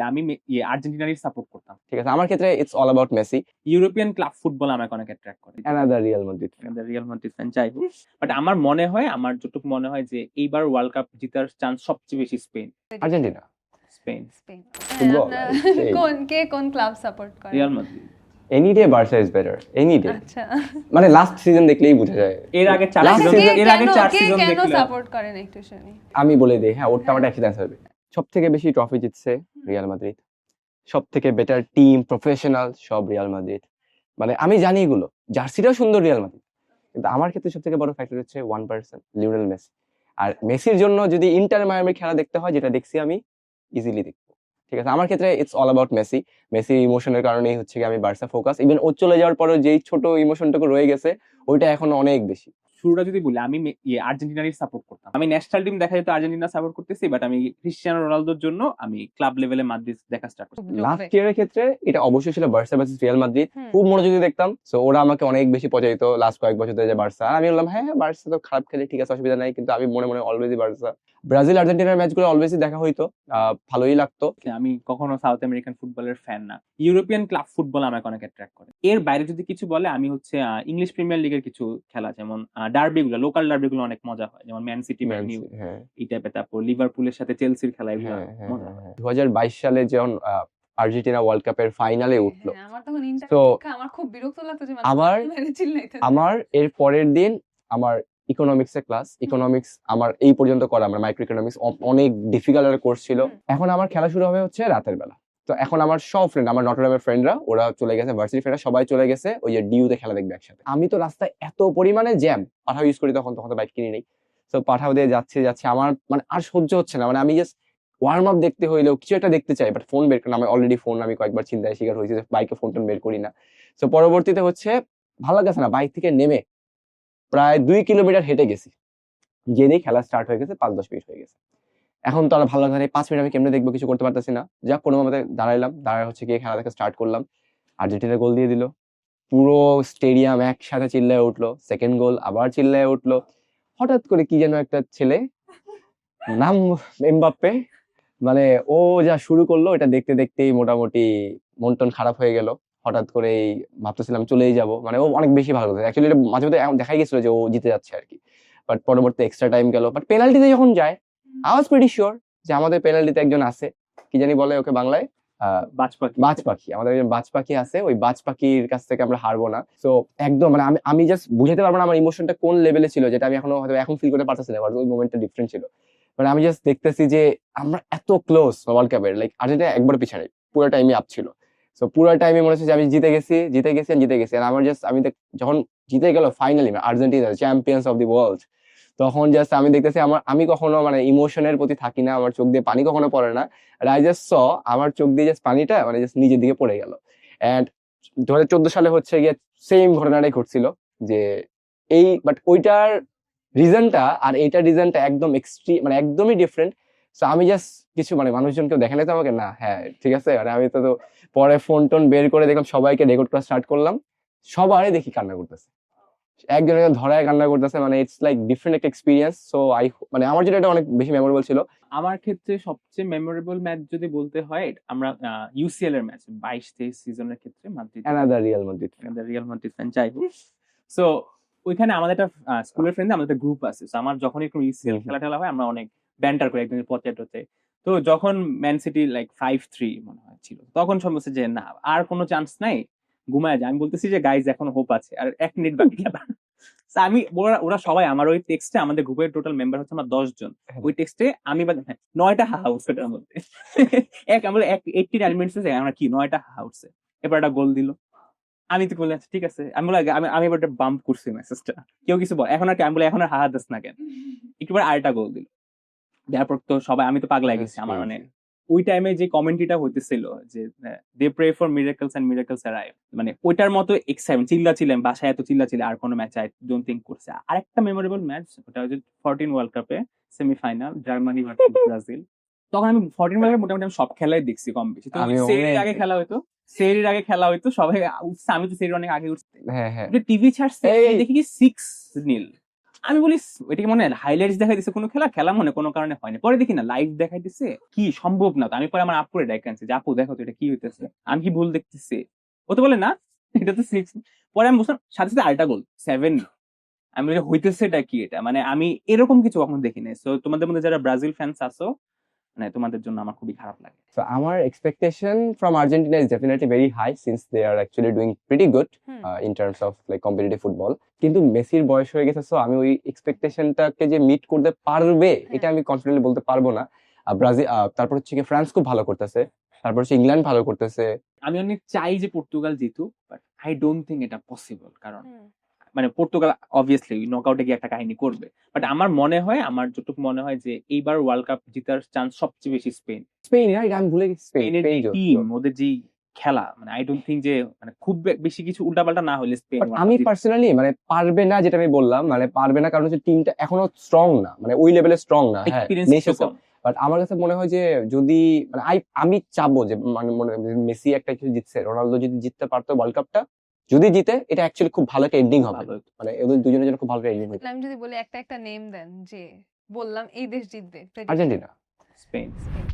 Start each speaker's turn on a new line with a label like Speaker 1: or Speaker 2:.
Speaker 1: বলি আমি ইয়ে আর্জেন্টিনারই সাপোর্ট করতাম।
Speaker 2: ঠিক আছে আমার ক্ষেত্রে it's all about Messi
Speaker 1: European club football আমাকে অনেক অ্যাট্রাক্ট করে।
Speaker 2: Another Real Madrid another
Speaker 1: Real Madrid fan যাই হোক। বাট আমার মনে হয় আমার যতটুকু মনে হয় যে এইবার ওয়ার্ল্ড কাপ জেতার চান্স সবচেয়ে বেশি Spain
Speaker 2: Argentina?
Speaker 1: Spain
Speaker 3: Spain
Speaker 2: Football,
Speaker 3: কোন কে কোন ক্লাব সাপোর্ট করে?
Speaker 1: Real Madrid
Speaker 2: any day Barca is better any day
Speaker 3: আচ্ছা।
Speaker 2: মানে লাস্ট সিজন দেখলেই বোঝা যায়।
Speaker 1: এর আগে চার সিজন এর আগে চার সিজন
Speaker 3: কেন সাপোর্ট করেন একটু শুনি।
Speaker 2: আমি বলে দিই হ্যাঁ ওরটা আমার একসাথে অ্যান্সার হবে। সব থেকে বেশি ট্রফি জিতছে রিয়াল মাদ্রিদ সব থেকে বেটার টিম প্রফেশনাল সব রিয়াল মাদ্রিদ মানে আমি জানি এগুলো। জার্সিটাও সুন্দর রিয়াল মাদ্রিদ কিন্তু আমার ক্ষেত্রে সব থেকে বড় ফ্যাক্টর হচ্ছে ওয়ান পার্সন লিওনেল মেসি আর মেসির জন্য যদি ইন্টার মায়ামির খেলা দেখতে হয়, যেটা দেখছি আমি ইজিলি দেখব। ঠিক আছে? আমার ক্ষেত্রে it's all about Messi Messi ইমোশনের কারণেই হচ্ছে কি আমি বার্সা ফোকাস ইভেন ও চলে যাওয়ার পরেও যেই ছোট ইমোশনটুকু রয়ে গেছে, ওইটা এখন অনেক বেশি।
Speaker 1: শুরুটা যদি বলি আমি ইয়ে আর্জেন্টিনারই সাপোর্ট করতাম। আমি ন্যাশনাল টিম দেখা যেত আর্জেন্টিনা সাপোর্ট করতেছি বাট আমি ক্রিশ্চিয়ানো রোনালদোর জন্য আমি ক্লাব লেভেলে মাদ্রিদ দেখা স্টার্ট করছি
Speaker 2: লাস্ট ইয়ারের ক্ষেত্রে এটা অবশ্যই ছিল বার্সা ভার্সেস রিয়াল মাদ্রিদ। খুব মনোযোগী দেখতাম সো ওরা আমাকে অনেক বেশি পচাইতো লাস্ট কয়েক বছর ধরে যে বার্সা আর আমি বললাম হ্যাঁ হ্যাঁ, বার্সা তো খারাপ খেলে ঠিক আছে অসুবিধা নাই কিন্তু আমি মনে মনে অলওয়েজই বার্সা ব্রাজিল আর্জেন্টিনার ম্যাচগুলো অলওয়েজই দেখা হইতো আহ, ভালোই লাগতো।
Speaker 1: আমি কখনো সাউথ আমেরিকান ফুটবলের ফ্যান না। ইউরোপিয়ান ক্লাব ফুটবল আমাকে অনেক অ্যাট্রাক্ট করে। এর বাইরে যদি কিছু বলে আমি হচ্ছে ইংলিশ প্রিমিয়ার লিগের কিছু খেলা যেমন ডার্বি গুলো লোকাল ডার্বি গুলো অনেক মজা হয়। যেমন ম্যান সিটি ম্যান ইউ
Speaker 2: হ্যাঁ।
Speaker 1: এই টাইপের তারপর লিভারপুলের সাথে চেলসির খেলা এগুলো
Speaker 2: হ্যাঁ হ্যাঁ
Speaker 1: মজা হয়
Speaker 2: দু হাজার বাইশ সালে যখন আর্জেন্টিনা ওয়ার্ল্ড কাপের ফাইনালে উঠল।
Speaker 3: হ্যাঁ, আমার
Speaker 2: তো
Speaker 3: আমার খুব বিরক্ত লাগতো যে
Speaker 2: আমার আমার এর পরের দিন আমার ইকোনমিক্স এর ক্লাস ইকোনমিক্স আমার এই পর্যন্ত করা আমার মাইক্রো ইকোনমিক্স অনেক ডিফিকাল্ট কোর্স ছিল। এখন আমার খেলা শুরু হবে হচ্ছে রাতের বেলা। তো এখন আমার সব ফ্রেন্ড আমার নটরডামের ফ্রেন্ডরা ওরা চলে গেছে ভার্সিটি ফ্রেন্ডরা সবাই চলে গেছে ওই যে ডিউতে খেলা দেখবে একসাথে। আমি তো রাস্তায় এত পরিমাণে জ্যাম পাঠাও ইউজ করি তখন তখন তো বাইক কিনি নেই। তো পাঠাও দিয়ে যাচ্ছে যাচ্ছে, আমার মানে আর সহ্য হচ্ছে না মানে আমি জাস্ট ওয়ার্ম আপ দেখতে হইলেও কিছু একটা দেখতে চাই বাট ফোন বের করি না। আমি অলরেডি ফোন আমি কয়েকবার চিন্তায় শিকার হয়েছি যে বাইকে ফোন টোন বের করি না। তো পরবর্তীতে হচ্ছে, ভালো লাগছে না বাইক থেকে নেমে প্রায় দুই কিলোমিটার হেঁটে গেছি। যেদিন খেলা স্টার্ট হয়ে গেছে, পাঁচ দশ মিনিট হয়ে গেছে। এখন তো আর ভালো লাগে এই পাঁচ মিনিট আমি কেমনে দেখব? কিছু করতে পারতেছি না। যা কোনো মতে দাঁড়াইলাম। দাঁড়ায় হচ্ছে গিয়ে খেলা দেখা স্টার্ট করলাম। আর্জেন্টিনা গোল দিয়ে দিল। পুরো স্টেডিয়াম একসাথে চিল্লায় উঠল। সেকেন্ড গোল আবার চিল্লায় উঠল। হঠাৎ করে কি যেন একটা ছেলে, নাম এমবাপ্পে মানে ও যা শুরু করল, এটা দেখতে দেখতেই মোটামুটি মন টন খারাপ হয়ে গেল। হঠাৎ করে ভাবতেছিলাম চলেই যাব। মানে ও অনেক বেশি ভালো অ্যাকচুয়ালি মাঝে মধ্যে দেখাই গেছিল যে ও জিতে যাচ্ছে আর কি। বাট পরবর্তী এক্সট্রা টাইম গেল। বাট পেনাল্টিতে যখন যায় আই ওয়াজ প্রিটি শিওর যে আমাদের একজন আছে। কি জানি বলে ওকে বাংলায়? আহ,
Speaker 1: বাজপাখি।
Speaker 2: বাজ পাখি আমাদের একজন বাজ পাখি আছে ওই বাজ পাখির কাছ থেকে আমরা হারবো না। তো একদম মানে আমি আমি জাস্ট বুঝাতে পারব না আমার ইমোশনটা কোন লেভেলে ছিল যেটা আমি এখনও হয়তো এখন ফিল করতে পারতেছি না ওই মোমেন্টটা ডিফারেন্ট ছিল। মানে আমি জাস্ট দেখতেছি যে আমরা এত ক্লোজ ওয়ার্ল্ড কাপের লাইক আর্জেন্টিনা একবার পিছনে পুরো টাইমে আপ ছিল। সো পুরো টাইমে মনে হচ্ছে যে আমি জিতে গেছি জিতে গেছি জিতে গেছি। আর আমার জাস্ট আমি যখন জিতে গেল finally Argentina champions of the world তখন জাস্ট আমি দেখতেছি আমার, আমি কখনো মানে ইমোশনের প্রতি থাকি না, আমার চোখ দিয়ে পানি কখনো পড়ে না। আর আই জাস্ট স আমার চোখ দিয়ে জাস্ট পানিটা মানে জাস্ট নিজের দিকে পড়ে গেল। অ্যান্ড দু হাজার চোদ্দ সালে হচ্ছে গিয়ে সেম ঘটনাটাই ঘটছিল যে এই বাট ওইটার রিজনটা আর এইটার রিজনটা একদম এক্সট্রি মানে একদমই ডিফারেন্ট সো আমি জাস্ট কিছু মানে মানুষজন কেউ দেখে নাই তো আমাকে না হ্যাঁ ঠিক আছে। মানে আমি তো পরে ফোন টোন বের করে দেখলাম, সবাইকে রেকর্ড করা স্টার্ট করলাম। সবারই দেখি কান্না করতেছে। একজন একজন ধরায় কান্না করতেছে মানে ইটস লাইক ডিফারেন্ট একটা এক্সপিরিয়েন্স সো আই মানে আমার যেটা এটা অনেক বেশি মেমোরেবল ছিল।
Speaker 1: আমার ক্ষেত্রে সবচেয়ে মেমোরেবল ম্যাচ যদি বলতে হয় আমরা ইউসিএল এর ম্যাচ বাইশ তেইশ সিজনের ক্ষেত্রে মাদ্রিদ
Speaker 2: অ্যানাদার রিয়াল মাদ্রিদ
Speaker 1: আমাদের রিয়াল মাদ্রিদ ফ্যান যাই হোক। সো ওইখানে আমাদের একটা স্কুলের ফ্রেন্ড আমাদের একটা গ্রুপ আছে। So, আমার যখনই কোনো ইউসিএল। খেলা টেলা হয় আমরা অনেক ব্যান্টার করি একদম পচে টচে তো যখন Man City like five three মনে হয় ছিল তখন বলছে যে না আর কোনো চান্স নাই। ঘুমায় যায়। আমি বলতেছি যে গাইজ এখন হোপ আছে। আর এক মিনিট বাকি খেলা। আমি ওরা ওরা সবাই আমার ওই টেক্সটে আমাদের গ্রুপের টোটাল মেম্বার হচ্ছে আমরা দশ জন।
Speaker 2: হ্যাঁ।
Speaker 1: ওই টেক্সটে আমি হ্যাঁ, নয়টা হাউস এটার মধ্যে। এক আমরা এক এইটটি নাইন মিনিটস আমরা কি নয়টা হাউসে এবার একটা গোল দিল। আমি তো বললাম ঠিক আছে। আমি বলে আমি আমি এবার বাম্প করছি মেসেজটা কেউ কিছু বল এখন আর কি আমি বলে এখন আর হাহা দিস না কেন? একটু পরে আরেকটা গোল দিল। দেওয়ার পর তো সবাই আমি তো পাগলা গেছি আমার মানে। ওই টাইমে যে কমেন্ট্রিটা হইতেছিল যে they pray for miracles and miracles arrive মানে ওইটার মতো এক্সাইটমেন্ট চিল্লা ছিলেন বাসায় এত চিল্লা ছিল আর কোনো ম্যাচ আই ডোন্ট থিঙ্ক করছে। আরেকটা মেমোরেবল ম্যাচ ওটা হচ্ছে ফোরটিন ওয়ার্ল্ড কাপে সেমিফাইনাল জার্মানি ভার্সেস ব্রাজিল তখন আমি ফোরটিন ওয়ার্ল্ড কাপ মোটামুটি আমি সব খেলাই দেখছি কম বেশি। তো সেরির আগে খেলা হইতো সেরির আগে খেলা হইতো সবাই উঠছে আমি তো সেরির অনেক আগে উঠছি।
Speaker 2: হ্যাঁ হ্যাঁ।
Speaker 1: টিভি ছাড়ছে দেখি কি সিক্স নীল আমি বলি এটা কি মনে হাইলাইটস দেখাই দিছে কোনো খেলা খেলা মনে কোনো কারণে হয়নি। পরে দেখি না লাইভ দেখাই দিছে, কি সম্ভব না তো। আমি পরে আমার আপুরে ডাইক আনছি, যে আপু দেখো তো এটা কি হইতেছে। আমি কি ভুল দেখতেছি? ও তো বলে, না, এটা তো সিক্স পরে আমি বুঝলাম সাথে সাথে আরেকটা গোল সেভেন আমি হইতেছে এটা কি এটা? মানে আমি এরকম কিছু কখনো দেখি নাই। সো তোমাদের মধ্যে যারা ব্রাজিল ফ্যান্স আছো মানে তোমাদের জন্য আমার খুবই খারাপ লাগে।
Speaker 2: So আমার expectation from Argentina is definitely very high since they are actually doing pretty good
Speaker 3: hmm.
Speaker 2: uh, in terms of like competitive কিন্তু মেসির বয়স হয়ে গেছে সো আমি ওই এক্সপেকটেশনটাকে যে মিট করতে পারবে এটা আমি কনফিডেন্টলি বলতে পারব না। ব্রাজিল আহ, তারপর হচ্ছে কি ফ্রান্স খুব ভালো করতেছে তারপর হচ্ছে ইংল্যান্ড ভালো করতেছে।
Speaker 1: আমি অনেক চাই যে পর্তুগাল জিতুক বাট আই ডোন্ট থিঙ্ক এটা পসিবল কারণ। মানে পর্তুগাল অবভিয়াসলি নকআউটে গিয়ে একটা কাহিনী করবে। বাট আমার মনে হয় আমার যতটুকু মনে হয় যে এইবার ওয়ার্ল্ড কাপ জেতার চান্স সবচেয়ে বেশি স্পেন
Speaker 2: স্পেন রাইট আমি ভুলে গেছি স্পেন
Speaker 1: স্পেনের টিম ওদের যে খেলা মানে আই ডোন্ট থিঙ্ক যে মানে খুব বেশি কিছু উল্টাপাল্টা না হলে স্পেন
Speaker 2: আমি পার্সোনালি মানে পারবে না যেটা আমি বললাম মানে পারবে না কারণ হচ্ছে টিমটা এখনও স্ট্রং না মানে ওই লেভেলে স্ট্রং না হ্যাঁ বাট আমার কাছে মনে হয় যে যদি মানে আমি চাবো যে মানে মনে মেসি একটা কিছু জিতছে রোনালদো যদি জিততে পারতো ওয়ার্ল্ড কাপটা যদি জিতে এটা অ্যাকচুয়ালি খুব ভালো একটা এন্ডিং হবে মানে ওদের দুজনের জন্য খুব ভালো একটা এন্ডিং হবে
Speaker 3: তাহলে আমি যদি বলি একটা একটা নেম দেন যে বললাম এই দেশ জিতবে।
Speaker 2: Argentina
Speaker 1: Spain
Speaker 3: Spain.